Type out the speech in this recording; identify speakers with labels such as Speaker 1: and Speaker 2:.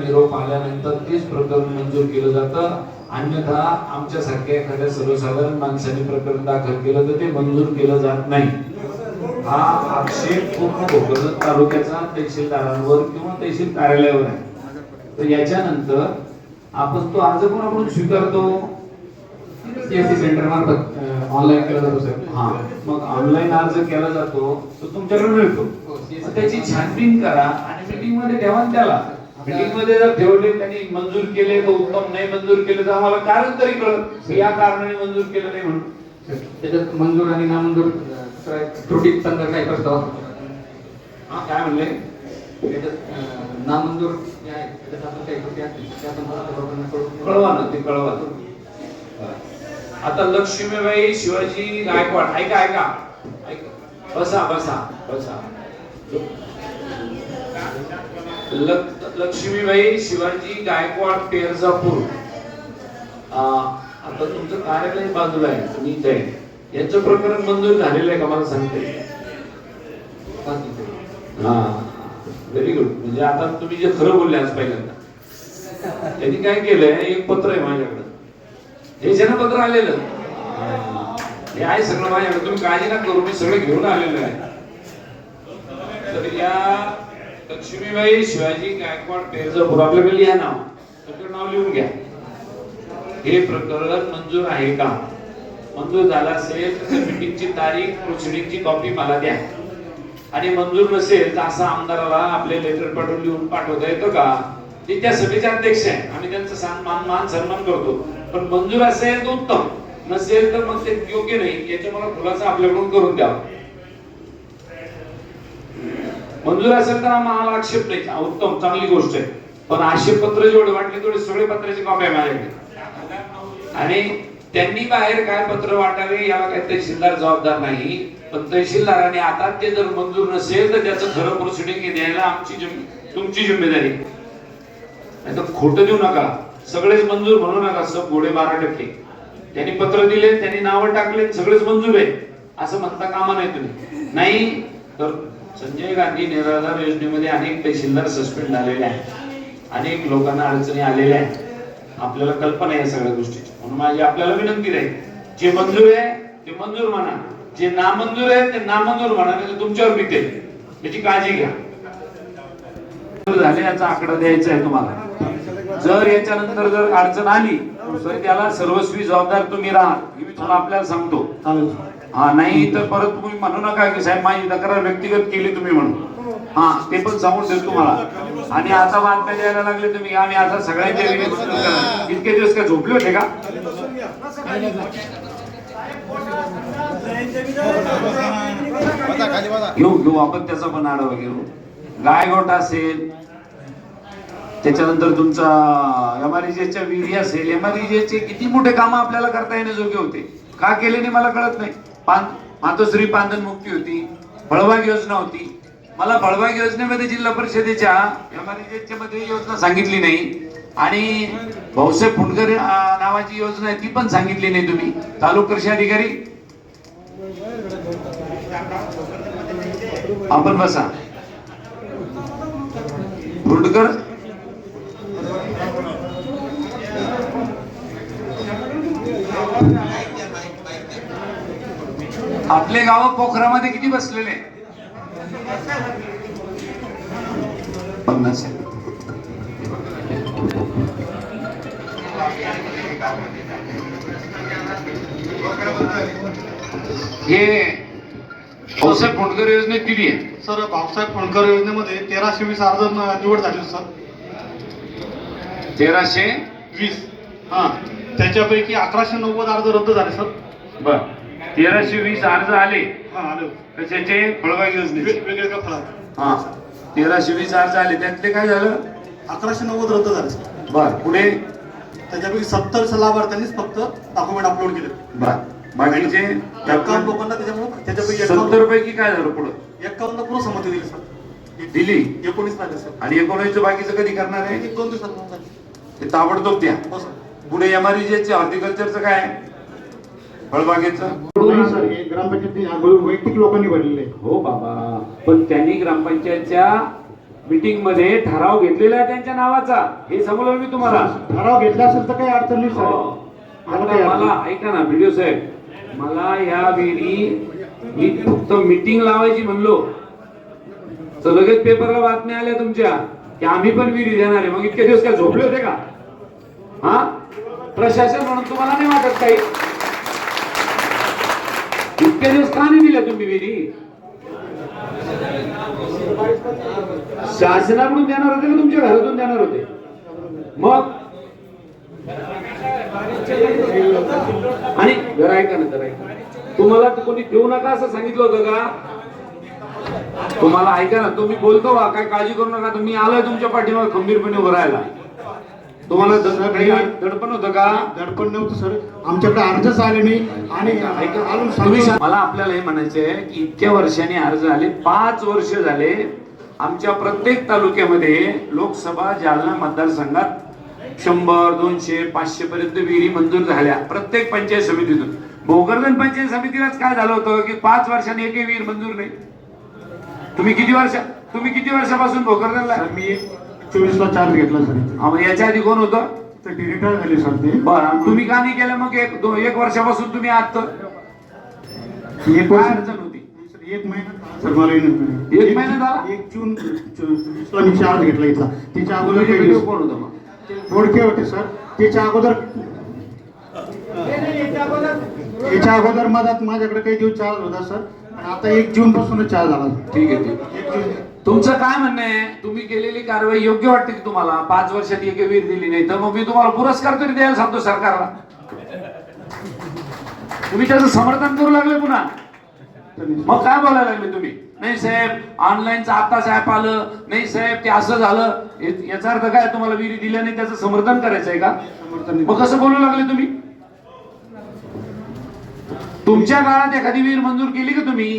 Speaker 1: निरोप आल्यानंतर तेच प्रकरण मंजूर केलं जातं. अन्यथा आमच्यासारख्या एखाद्या सर्वसाधारण माणसाने प्रकरण दाखल केलं तर ते मंजूर केलं जात नाही. हा आक्षेप पूर्ण भोकरदन तालुक्याचा तहसीलदारांवर किंवा तहसील कार्यालयावर आहे. तर याच्यानंतर आपण तो अर्ज कोणाकडून स्वीकारतो?
Speaker 2: सीएससी सेंटर मार्फत ऑनलाईन केला जातो साहेब.
Speaker 1: हा. मग ऑनलाईन अर्ज केला जातो तो तुमच्याकडे मिळतो. त्याची छानबीन करा आणि मीटिंगमध्ये ठेवा त्याला. मीटिंगमध्ये जर ठेवले त्यांनी मंजूर केले तर उत्तम. नाही मंजूर केले तर आम्हाला कारण तरी कळत या कारणाने मंजूर केलं नाही म्हणून.
Speaker 2: त्याच्यात मंजूर आणि नामंजूर अं, त्रुटी संदर्भ काही प्रस्ताव
Speaker 1: हा काय म्हणले?
Speaker 2: नामंजूर
Speaker 1: कळवा ना ते कळवा. आता लक्ष्मीबाई शिवाजी गायकवाड ऐका ऐका. बसा बसा बसा. लक्ष्मीबाई शिवाजी गायकवाड पेरजापूर. आता तुमचं कार्यालय बाजूला आहे तुम्ही इथे आहे. यांचं प्रकरण मंजूर झालेलं आहे का? मला सांगते. हा. व्हेरी गुड म्हणजे आता तुम्ही जे खरं बोलले आज पहिल्यांदा त्यांनी काय केलंय? एक पत्र आहे माझ्याकडे. हे जनपत्र आलेलं. हे आहे सगळं माझ्याकडे. तुम्ही काळजी ना करू मी सगळं घेऊन आलेलो आहे. तर या लक्ष्मीबाई शिवाजी गायकवाड पेरजापूर आपल्याकडे लिहा नाव. तुमचं नाव लिहून घ्या. हे प्रकरण मंजूर आहे का? मंजूर झाला असेल तर मिटिंगची तारीख प्रोसिडिंगची कॉपी मला द्या. आणि मंजूर नसेल तर असा आमदाराला आपले लेटर पाठवून लिहून पाठवता येतं का? ते त्या सभेचे अध्यक्ष आहे आम्ही त्यांचा सान- मान मान सन्मान करतो. पण मंजूर असेल तर उत्तम. नसेल तर मग ते योग्य नाही. याच्या मला खुलासा आपल्याकडून करून द्यावा मंजूर असेल तर आम्हाला आक्षेप नाही. उत्तम. चांगली गोष्ट आहे. पण आक्षेप पत्र जेवढे वाटले तेवढे सगळे पत्राची कॉपी आहे माझ्याकडे. आणि त्यांनी बाहेर काय पत्र वाटावे याला काही तहसीलदार जबाबदार नाही. पण तहसीलदाराने आता ते जर मंजूर नसेल तर त्याचं खरं प्रोसिडिंग द्यायला आमची तुमची जिम्मेदारी. नाही तर खोटं देऊ नका. सगळेच मंजूर म्हणू नका. सब घोडे बारा टक्के. त्यांनी पत्र दिले त्यांनी नावं टाकले सगळेच मंजूर आहे. असं म्हणता कामा नाही तुम्ही. नाही तर संजय गांधी निराधार योजनेमध्ये अनेक तहसीलदार सस्पेंड झालेले आहेत. अनेक लोकांना अडचणी आलेल्या आहेत. आपल्याला कल्पना आहे या सगळ्या गोष्टीची. म्हणून माझी आपल्याला विनंती राहील. जे मंजूर आहे ते मंजूर म्हणा. जे नामंजूर आहे ते नामंजूर म्हणा तर तुमच्यावर बितेल. याची काळजी घ्या. झाले याचा आकडा द्यायचा आहे तुम्हाला. जर याच्यानंतर जर अडचण आली तर त्याला सर्वस्वी जबाबदार तुम्ही राहा. हे मी तुम्हाला आपल्याला सांगतो. हा नाही तर परत तुम्ही म्हणू नका की साहेब माझी तक्रार व्यक्तिगत केली तुम्ही म्हणून. हा ते पण सांगून देतो तुम्हाला. आणि आता बातम्या द्यायला लागले तुम्ही. आणि आता सगळ्यांच्या. इतके दिवस काय झोपले होते का? घेऊ घेऊ आपण त्याचा पण आढावा घेऊ. गायगोट असेल त्याच्यानंतर तुमचा एमआरईजेच्या विहिरी असेल एमआरईजेचे किती मोठे काम आपल्याला करता येण्याजोगे होते? का केले नाही मला कळत नाही. पान मातोश्री पांदन मुक्ती होती फळबाग योजना होती मला फळबाग योजनेमध्ये जिल्हा परिषदेच्या मध्ये योजना सांगितली नाही. आणि भाऊसाहेब फुंडकर नावाची योजना आहे ती पण सांगितली नाही तुम्ही. तालुका कृषी अधिकारी? आपण बसा. फुंडकर? आपले गाव पोखरामध्ये किती बसलेले? पन्नास. हे भाऊसाहेब फुंडकर योजनेत किती आहे?
Speaker 3: सर भाऊसाहेब फुंडकर योजनेमध्ये तेराशे वीस अर्ज निवड झाली होती, सर.
Speaker 1: तेराशे?
Speaker 3: वीस.
Speaker 1: हा.
Speaker 3: त्याच्यापैकी अकराशे नव्वद अर्ज रद्द झाले सर.
Speaker 1: बर. तेराशे वीस अर्ज आले.
Speaker 3: हा आले. होते.
Speaker 1: कशाचे फळबाग
Speaker 3: वेगवेगळ्या फळात?
Speaker 1: हा. तेराशे वीस अर्ज आले. त्यातले काय झालं?
Speaker 3: अकराशे नव्वद रद्द झाले.
Speaker 1: बर पुढे?
Speaker 3: त्याच्यापैकी सत्तर लाभार्थ्यांनीच फक्त डॉक्युमेंट अपलोड केले
Speaker 1: बर. बाकीचे
Speaker 3: एकावन्न लोकांना त्याच्यामुळे त्याच्यापैकी
Speaker 1: सत्तर पैकी काय झालं पुढं?
Speaker 3: एकावन्न पूर्ण संमती दिली सर.
Speaker 1: दिली?
Speaker 3: एकोणीस सर.
Speaker 1: आणि एकोणीस बाकीचं कधी करणार आहे?
Speaker 3: एक दोन दिवसात होऊन जाईल.
Speaker 1: ते ताबडतोब द्या.
Speaker 3: हो सर.
Speaker 1: पुढे एमआरईचे हॉर्टिकल्चरचं काय फळबागेचं?
Speaker 4: हे अगोदर वैयक्तिक लोकांनी भरलेले.
Speaker 1: हो बाबा पण त्यांनी ग्रामपंचायतच्या मीटिंगमध्ये ठराव घेतलेला आहे त्यांच्या नावाचा. हे समजलं मी तुम्हाला?
Speaker 4: ठराव घेतला असेल तर काही अडचण नाही
Speaker 1: हो.
Speaker 4: सर मला
Speaker 1: ऐका ना व्हिडिओ साहेब. मला या वेळी मी फक्त मीटिंग लावायची म्हणलो. तर लगेच पेपरला बातम्या आल्या तुमच्या की आम्ही पण विहिरी देणार आहे. मग इतके दिवस काय झोपले होते का? हा? प्रशासन म्हणून तुम्हाला नाही वाटत काही? इतके दिवस हो, का नाही दिल्या तुम्ही विहिरी शासनाकडून देणार होते का तुमच्या घरातून देणार होते मग आणि जरा ऐका ना जरा ऐका तुम्हाला कोणी देऊ नका असं सांगितलं होतं का? तुम्हाला ऐका ना तुम्ही बोलतो काय काळजी करू नका तुम्ही आलोय तुमच्या पाठीमागे खंबीरपणे उभं राहायला. तुम्हाला काही दडपण होतं का?
Speaker 4: दडपण नव्हतं सर. आमच्याकडे अर्जच आले नाही. आणि
Speaker 1: मला आपल्याला हे म्हणायचं आहे की इतक्या वर्षांनी अर्ज आले. पाच वर्ष झाले आमच्या प्रत्येक तालुक्यामध्ये लोकसभा जालना मतदारसंघात शंभर दोनशे पाचशे पर्यंत विहिरी मंजूर झाल्या. प्रत्येक पंचायत समितीतून. भोकरदन पंचायत समितीलाच काय झालं होतं की पाच वर्षांनी एकही विहीर मंजूर नाही? तुम्ही किती वर्ष तुम्ही किती वर्षापासून भोकरदनला?
Speaker 4: मी चोवीसला चार्ज घेतला सर.
Speaker 1: हा, मग याच्या आधी कोण होतं?
Speaker 4: तर डिरेक्टर झाले सर ते.
Speaker 1: बरं तुम्ही का नाही केलं? मग एक दो- एक वर्षापासून तुम्ही आहात तर?
Speaker 4: एक
Speaker 1: काय
Speaker 4: वर्ष
Speaker 1: अडचण होती?
Speaker 4: सर, एक महिना सर मला येणं.
Speaker 1: एक महिना झाला?
Speaker 4: एक जून चोवीसला मी चार्ज घेतला इथला. त्याच्या अगोदर
Speaker 1: तुमचे व्हिडिओ कोण होतं मग?
Speaker 4: बोडके होते सर. त्याच्या अगोदर याच्या अगोदर मधात माझ्याकडे काही दिवस चार्ज होता सर. आता एक जून पासूनच चार्ज झाला.
Speaker 1: ठीक आहे ठीक आहे.
Speaker 4: एक जून.
Speaker 1: तुमचं काय म्हणणं आहे? तुम्ही केलेली कारवाई योग्य वाटते की तुम्हाला? पाच वर्षात एक वीर दिली नाही तर मग मी तुम्हाला पुरस्कार तरी द्यायला सांगतो सरकारला. तुम्ही त्याचं समर्थन करू लागले पुन्हा. मग काय बोलायला लागले तुम्ही? नाही साहेब ऑनलाईनचं आताच ऍप आलं. नाही साहेब ते असं झालं. याचा अर्थ काय? तुम्हाला विहिरी दिल्या नाही त्याचं समर्थन करायचंय का?
Speaker 4: समर्थन
Speaker 1: मग कसं बोलू लागले तुम्ही? तुमच्या काळात एखादी विहीर मंजूर केली का तुम्ही?